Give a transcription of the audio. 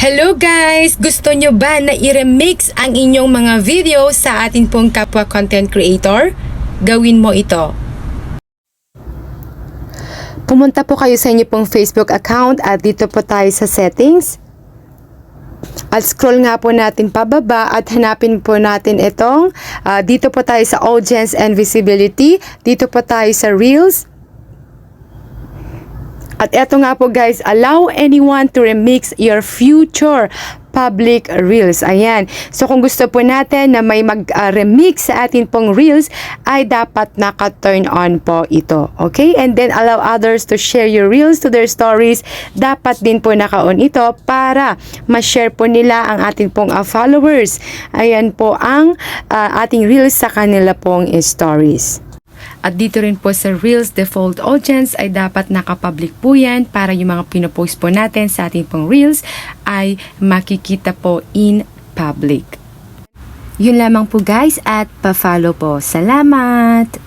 Hello guys! Gusto nyo ba na i-remix ang inyong mga video sa atin pong kapwa content creator? Gawin mo ito. Pumunta po kayo sa inyo pong Facebook account at dito po tayo sa settings. At scroll nga po natin pababa at hanapin po natin itong ah, dito po tayo sa audience and visibility. Dito po tayo sa reels. At eto nga po guys, allow anyone to remix your future public reels. Ayan. So kung gusto po natin na may mag-remix sa atin pong reels, ay dapat naka-turn on po ito. Okay? And then allow others to share your reels to their stories. Dapat din po naka-on ito para ma-share po nila ang ating pong ah, followers. Ayan po ang ah, ating reels sa kanila pong stories. At dito rin po sa Reels default audience ay dapat nakapublic po yan para yung mga pinopost po natin sa ating pong Reels ay makikita po in public. Yun lamang po guys at pa-follow po. Salamat!